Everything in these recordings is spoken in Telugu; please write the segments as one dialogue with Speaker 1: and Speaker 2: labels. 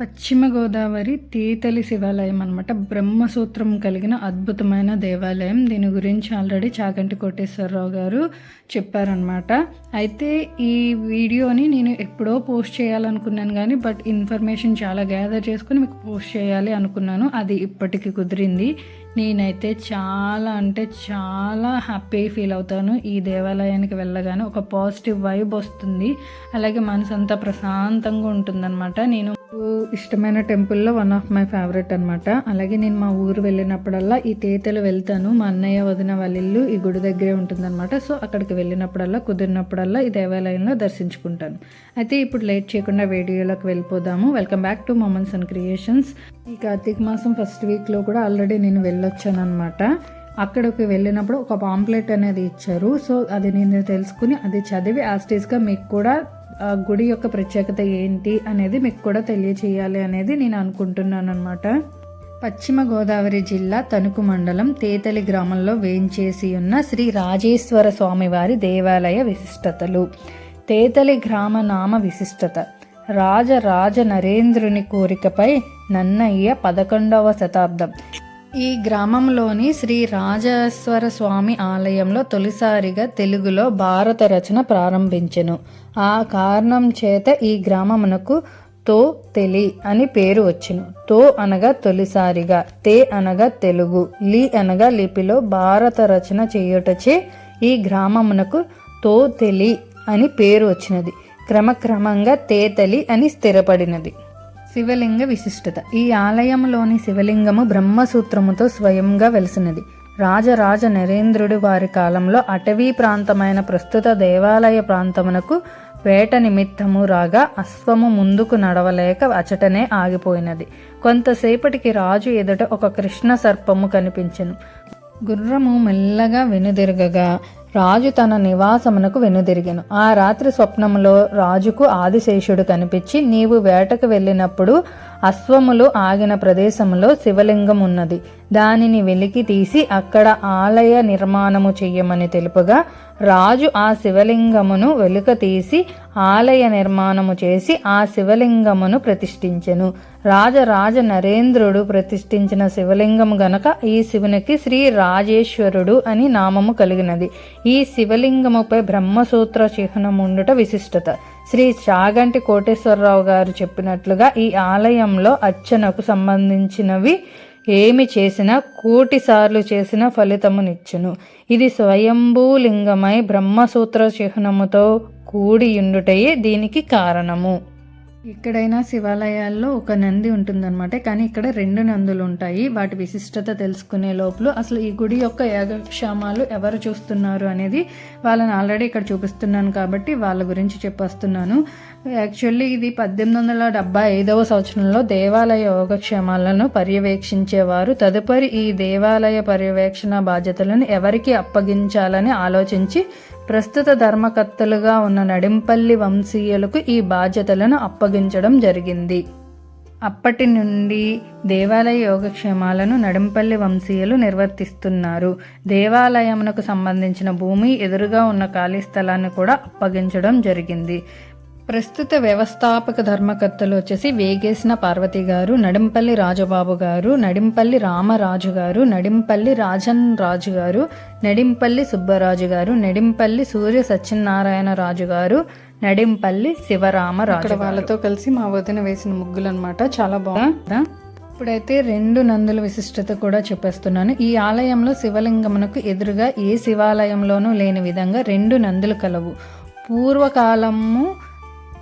Speaker 1: పశ్చిమ గోదావరి తీతలి శివాలయం అనమాట బ్రహ్మసూత్రం కలిగిన అద్భుతమైన దేవాలయం. దీని గురించి ఆల్రెడీ చాగంటి కోటేశ్వరరావు గారు చెప్పారనమాట అయితే ఈ వీడియోని నేను ఎప్పుడో పోస్ట్ చేయాలనుకున్నాను కానీ బట్ ఇన్ఫర్మేషన్ చాలా గ్యాదర్ చేసుకుని మీకు పోస్ట్ చేయాలి అనుకున్నాను. అది ఇప్పటికి కుదిరింది. నేనైతే చాలా అంటే చాలా హ్యాపీ ఫీల్ అవుతాను. ఈ దేవాలయానికి వెళ్ళగానే ఒక పాజిటివ్ వైబ్ వస్తుంది. అలాగే మనసు అంతా ప్రశాంతంగా ఉంటుందన్నమాట. నేను ఇష్టమైన టెంపుల్లో వన్ ఆఫ్ మై ఫేవరెట్ అనమాట అలాగే నేను మా ఊరు వెళ్ళినప్పుడల్లా ఈ తేతలు వెళ్తాను. మా అన్నయ్య వదిన వాళ్ళ ఇల్లు ఈ గుడి దగ్గరే ఉంటుందన్నమాట. సో అక్కడికి వెళ్ళినప్పుడల్లా కుదిరినప్పుడల్లా ఈ దేవాలయంలో దర్శించుకుంటాను. అయితే ఇప్పుడు లేట్ చేయకుండా వీడియోలోకి వెళ్ళిపోదాము. Welcome back to moments and creations ఈ కార్తీక మాసం ఫస్ట్ వీక్లో కూడా ఆల్రెడీ నేను వెళ్ళొచ్చాను అనమాట అక్కడికి వెళ్ళినప్పుడు ఒక పాంప్లెట్ అనేది ఇచ్చారు. సో అది నేను తెలుసుకుని అది చదివి యాస్టేజ్గా మీకు కూడా గుడి యొక్క ప్రత్యేకత ఏంటి అనేది మీకు కూడా తెలియచేయాలి అనేది నేను అనుకుంటున్నాను అనమాట పశ్చిమ గోదావరి జిల్లా తణుకు మండలం తేతలి గ్రామంలో వేయించేసి ఉన్న శ్రీ రాజేశ్వర స్వామివారి దేవాలయ విశిష్టతలు. తేతలి గ్రామ నామ విశిష్టత. రాజరాజ నరేంద్రుని కోరికపై నన్నయ్య పదకొండవ శతాబ్దం. ఈ గ్రామంలోని శ్రీ రాజేశ్వర స్వామి ఆలయంలో తొలిసారిగా తెలుగులో భారత రచన ప్రారంభించెను. ఆ కారణం చేత ఈ గ్రామమునకు తో తెలి అని పేరు వచ్చును. తో అనగా తొలిసారిగా తే అనగా తెలుగు లి అనగా లిపిలో భారత రచన చేయుటచే ఈ గ్రామమునకు తో తెలి అని పేరు వచ్చినది. క్రమక్రమంగా తేతలి అని స్థిరపడినది. శివలింగ విశిష్టత. ఈ ఆలయంలోని శివలింగము బ్రహ్మసూత్రముతో స్వయంగా వెలిసినది. రాజరాజ నరేంద్రుడి వారి కాలంలో అటవీ ప్రాంతమైన ప్రస్తుత దేవాలయ ప్రాంతమునకు వేట నిమిత్తము రాగా అశ్వము ముందుకు నడవలేక అచటనే ఆగిపోయినది. కొంతసేపటికి రాజు ఎదుట ఒక కృష్ణ సర్పము కనిపించెను. గుర్రము మెల్లగా వెనుదిరగగా రాజు తన నివాసమునకు వెనుదిరిగెను. ఆ రాత్రి స్వప్నములో రాజుకు ఆదిశేషుడు కనిపించి నీవు వేటకు వెళ్ళినప్పుడు అశ్వములు ఆగిన ప్రదేశంలో శివలింగం ఉన్నది దానిని వెలికి తీసి అక్కడ ఆలయ నిర్మాణము చెయ్యమని తెలుపగా రాజు ఆ శివలింగమును వెలుక తీసి ఆలయ నిర్మాణము చేసి ఆ శివలింగమును ప్రతిష్ఠించెను. రాజరాజ నరేంద్రుడు ప్రతిష్ఠించిన శివలింగము గనక ఈ శివునికి శ్రీ రాజేశ్వరుడు అని నామము కలిగినది. ఈ శివలింగముపై బ్రహ్మసూత్ర చిహ్నముండుట విశిష్టత. శ్రీ చాగంటి కోటేశ్వరరావు గారు చెప్పినట్లుగా ఈ ఆలయంలో అర్చనకు సంబంధించినవి ఏమి చేసినా కోటిసార్లు చేసిన ఫలితమునిచ్చును. ఇది స్వయంభూలింగమై బ్రహ్మసూత్ర చిహ్నముతో కూడియుండుటయే దీనికి కారణము. ఎక్కడైనా శివాలయాల్లో ఒక నంది ఉంటుందన్నమాట. కానీ ఇక్కడ రెండు నందులు ఉంటాయి. వాటి విశిష్టత తెలుసుకునే లోపల అసలు ఈ గుడి యొక్క యోగక్షేమాలు ఎవరు చూస్తున్నారు అనేది వాళ్ళని ఆల్రెడీ ఇక్కడ చూపిస్తున్నాను కాబట్టి వాళ్ళ గురించి చెప్పేస్తున్నాను. యాక్చువల్లీ ఇది పద్దెనిమిది వందల డెబ్బై ఐదవ సంవత్సరంలో దేవాలయ యోగక్షేమాలను పర్యవేక్షించేవారు. తదుపరి ఈ దేవాలయ పర్యవేక్షణ బాధ్యతలను ఎవరికి అప్పగించాలని ఆలోచించి ప్రస్తుత ధర్మకర్తలుగా ఉన్న నడింపల్లి వంశీయులకు ఈ బాధ్యతలను అప్పగించడం జరిగింది. అప్పటి నుండి దేవాలయ యోగక్షేమాలను నడింపల్లి వంశీయులు నిర్వర్తిస్తున్నారు. దేవాలయమునకు సంబంధించిన భూమి ఎదురుగా ఉన్న ఖాళీ స్థలాన్ని కూడా అప్పగించడం జరిగింది. ప్రస్తుత వ్యవస్థాపక ధర్మకర్తలు వచ్చేసి వేగేసిన పార్వతి గారు నడింపల్లి రాజబాబు గారు నడింపల్లి రామరాజు గారు నడింపల్లి రాజన్ రాజు గారు నడింపల్లి సుబ్బరాజు గారు నడింపల్లి సూర్య సత్యనారాయణ రాజు గారు నడింపల్లి శివరామరాజు వాళ్ళతో కలిసి మా వదిన వేసిన ముగ్గులు అనమాట చాలా బాగుందా. ఇప్పుడైతే రెండు నందుల విశిష్టత కూడా చెప్పేస్తున్నాను. ఈ ఆలయంలో శివలింగమునకు ఎదురుగా ఏ శివాలయంలోనూ లేని విధంగా రెండు నందులు కలవు. పూర్వకాలము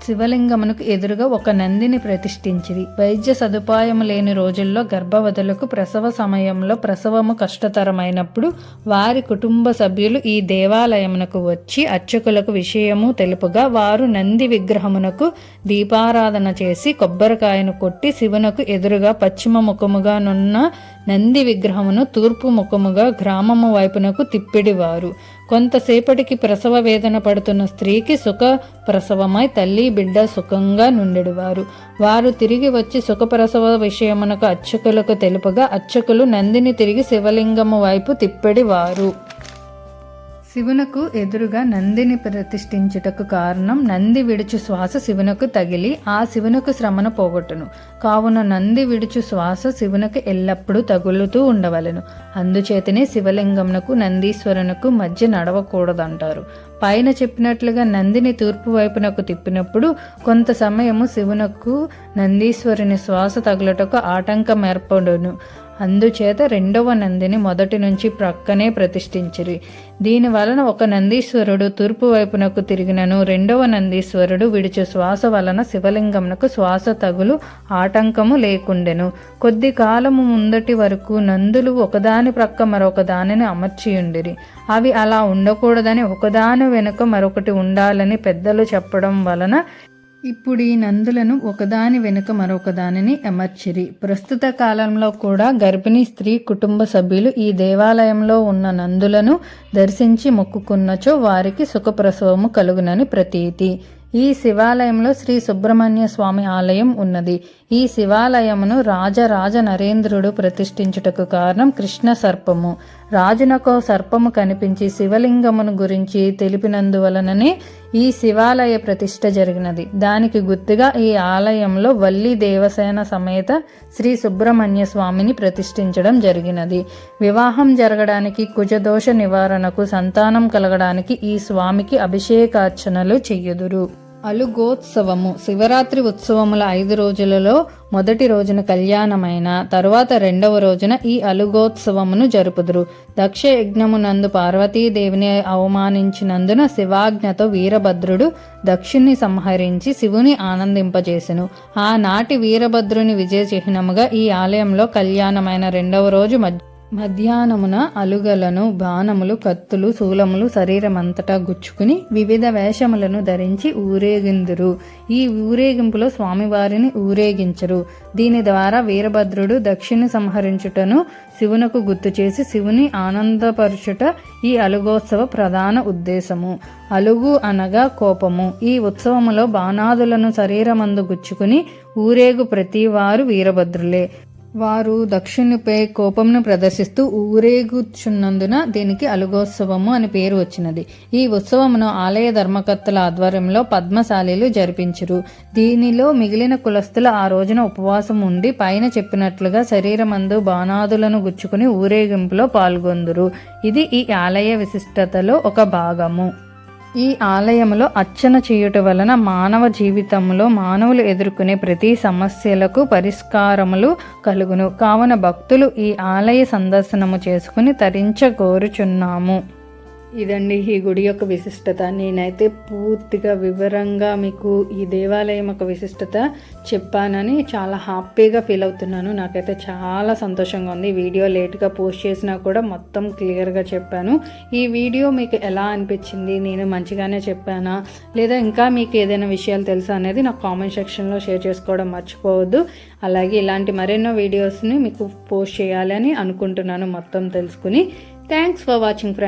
Speaker 1: శివలింగమునకు ఎదురుగా ఒక నందిని ప్రతిష్ఠించిరి. వైద్య సదుపాయం లేని రోజుల్లో గర్భవతులకు ప్రసవ సమయంలో ప్రసవము కష్టతరమైనప్పుడు వారి కుటుంబ సభ్యులు ఈ దేవాలయమునకు వచ్చి అర్చకులకు విషయము తెలుపుగా వారు నంది విగ్రహమునకు దీపారాధన చేసి కొబ్బరికాయను కొట్టి శివునకు ఎదురుగా పశ్చిమ ముఖముగా నున్న నంది విగ్రహమును తూర్పు ముఖముగా గ్రామము వైపునకు తిప్పిడివారు. కొంతసేపటికి ప్రసవ వేదన పడుతున్న స్త్రీకి సుఖ ప్రసవమై తల్లి బిడ్డ సుఖంగా నుండెడువారు. వారు తిరిగి వచ్చి సుఖప్రసవ విషయమునకు అర్చకులకు తెలుపగా అర్చకులు నందిని తిరిగి శివలింగము వైపు తిప్పెడివారు. శివునకు ఎదురుగా నందిని ప్రతిష్ఠించుటకు కారణం నంది విడుచు శ్వాస శివునకు తగిలి ఆ శివునకు శ్రమను పోగొట్టును. కావున నంది విడుచు శ్వాస శివునకు ఎల్లప్పుడూ తగులుతూ ఉండవలెను. అందుచేతనే శివలింగంనకు నందీశ్వరునకు మధ్య నడవకూడదంటారు. పైన చెప్పినట్లుగా నందిని తూర్పు వైపునకు తిప్పినప్పుడు కొంత సమయము శివునకు నందీశ్వరుని శ్వాస తగులటకు ఆటంకం ఏర్పడును. అందుచేత రెండవ నందిని మొదటి నుంచి ప్రక్కనే ప్రతిష్ఠించిరి. దీని వలన ఒక నందీశ్వరుడు తూర్పు వైపునకు తిరిగినను రెండవ నందీశ్వరుడు విడిచే శ్వాస వలన శివలింగమునకు శ్వాస తగులు ఆటంకము లేకుండెను. కొద్ది కాలము ముందటి వరకు నందులు ఒకదాని ప్రక్క మరొక దానిని అమర్చియుండిరి. అవి అలా ఉండకూడదని ఒకదాని వెనుక మరొకటి ఉండాలని పెద్దలు చెప్పడం వలన ఇప్పుడు ఈ నందులను ఒకదాని వెనుక మరొక దానిని అమర్చిరి. ప్రస్తుత కాలంలో కూడా గర్భిణీ స్త్రీ కుటుంబ సభ్యులు ఈ దేవాలయంలో ఉన్న నందులను దర్శించి మొక్కుకున్నచో వారికి సుఖప్రసవము కలుగునని ప్రతీతి. ఈ శివాలయంలో శ్రీ సుబ్రహ్మణ్య స్వామి ఆలయం ఉన్నది. ఈ శివాలయమును రాజరాజ నరేంద్రుడు ప్రతిష్ఠించుటకు కారణం కృష్ణ సర్పము. రాజునకు సర్పము కనిపించి శివలింగమును గురించి తెలిపినందువలననే ఈ శివాలయ ప్రతిష్ఠ జరిగినది. దానికి గుర్తుగా ఈ ఆలయంలో వల్లి దేవసేన సమేత శ్రీ సుబ్రహ్మణ్య స్వామిని ప్రతిష్ఠించడం జరిగినది. వివాహం జరగడానికి కుజదోష నివారణకు సంతానం కలగడానికి ఈ స్వామికి అభిషేకార్చనలు చెయ్యుదురు. అలుగోత్సవము. శివరాత్రి ఉత్సవముల ఐదు రోజులలో మొదటి రోజున కళ్యాణమైన తరువాత రెండవ రోజున ఈ అలుగోత్సవమును జరుపుదురు. దక్ష యజ్ఞమునందు పార్వతీదేవిని అవమానించినందున శివాజ్ఞతో వీరభద్రుడు దక్షుణ్ణి సంహరించి శివుని ఆనందింపజేసెను. ఆనాటి వీరభద్రుని విజయ చిహ్నముగా ఈ ఆలయంలో కళ్యాణమైన రెండవ రోజు మధ్య మధ్యాహ్నమున అలుగలను బాణములు కత్తులు శూలములు శరీరమంతటా గుచ్చుకుని వివిధ వేషములను ధరించి ఊరేగిందురు. ఈ ఊరేగింపులో స్వామివారిని ఊరేగించరు. దీని ద్వారా వీరభద్రుడు దక్షిణ సంహరించుటను శివునకు గుర్తు చేసి శివుని ఆనందపరచుట ఈ అలుగోత్సవ ప్రధాన ఉద్దేశము. అలుగు అనగా కోపము. ఈ ఉత్సవములో బాణాదులను శరీరమందు గుచ్చుకుని ఊరేగు ప్రతివారు వీరభద్రులే. వారు దక్షునిపై కోపంను ప్రదర్శిస్తూ ఊరేగుచున్నందున దీనికి అలుగోత్సవము అని పేరు వచ్చినది. ఈ ఉత్సవమును ఆలయ ధర్మకర్తల ఆధ్వర్యంలో పద్మశాలీలు జరిపించరు. దీనిలో మిగిలిన కులస్తులు ఆ రోజున ఉపవాసం ఉండి పైన చెప్పినట్లుగా శరీరమందు బాణాదులను గుచ్చుకుని ఊరేగింపులో పాల్గొందురు. ఇది ఈ ఆలయ విశిష్టతలో ఒక భాగము. ఈ ఆలయంలో అర్చన చేయుట వలన మానవ జీవితంలో మానవులు ఎదుర్కొనే ప్రతి సమస్యలకు పరిష్కారములు కలుగును. కావున భక్తులు ఈ ఆలయ సందర్శనము చేసుకుని తరించగోరుచున్నాము ఇదండి ఈ గుడి యొక్క విశిష్టత. నేనైతే పూర్తిగా వివరంగా మీకు ఈ దేవాలయం యొక్క విశిష్టత చెప్పానని చాలా హ్యాపీగా ఫీల్ అవుతున్నాను. నాకైతే చాలా సంతోషంగా ఉంది. వీడియో లేట్గా పోస్ట్ చేసినా కూడా మొత్తం క్లియర్గా చెప్పాను. ఈ వీడియో మీకు ఎలా అనిపించింది? నేను మంచిగానే చెప్పానా? లేదా ఇంకా మీకు ఏదైనా విషయాలు తెలుసా అనేది నాకు కామెంట్ సెక్షన్లో షేర్ చేసుకోవడం మర్చిపోవద్దు. అలాగే ఇలాంటి మరెన్నో వీడియోస్ని మీకు పోస్ట్ చేయాలని అనుకుంటున్నాను మొత్తం తెలుసుకుని. Thanks for watching friends.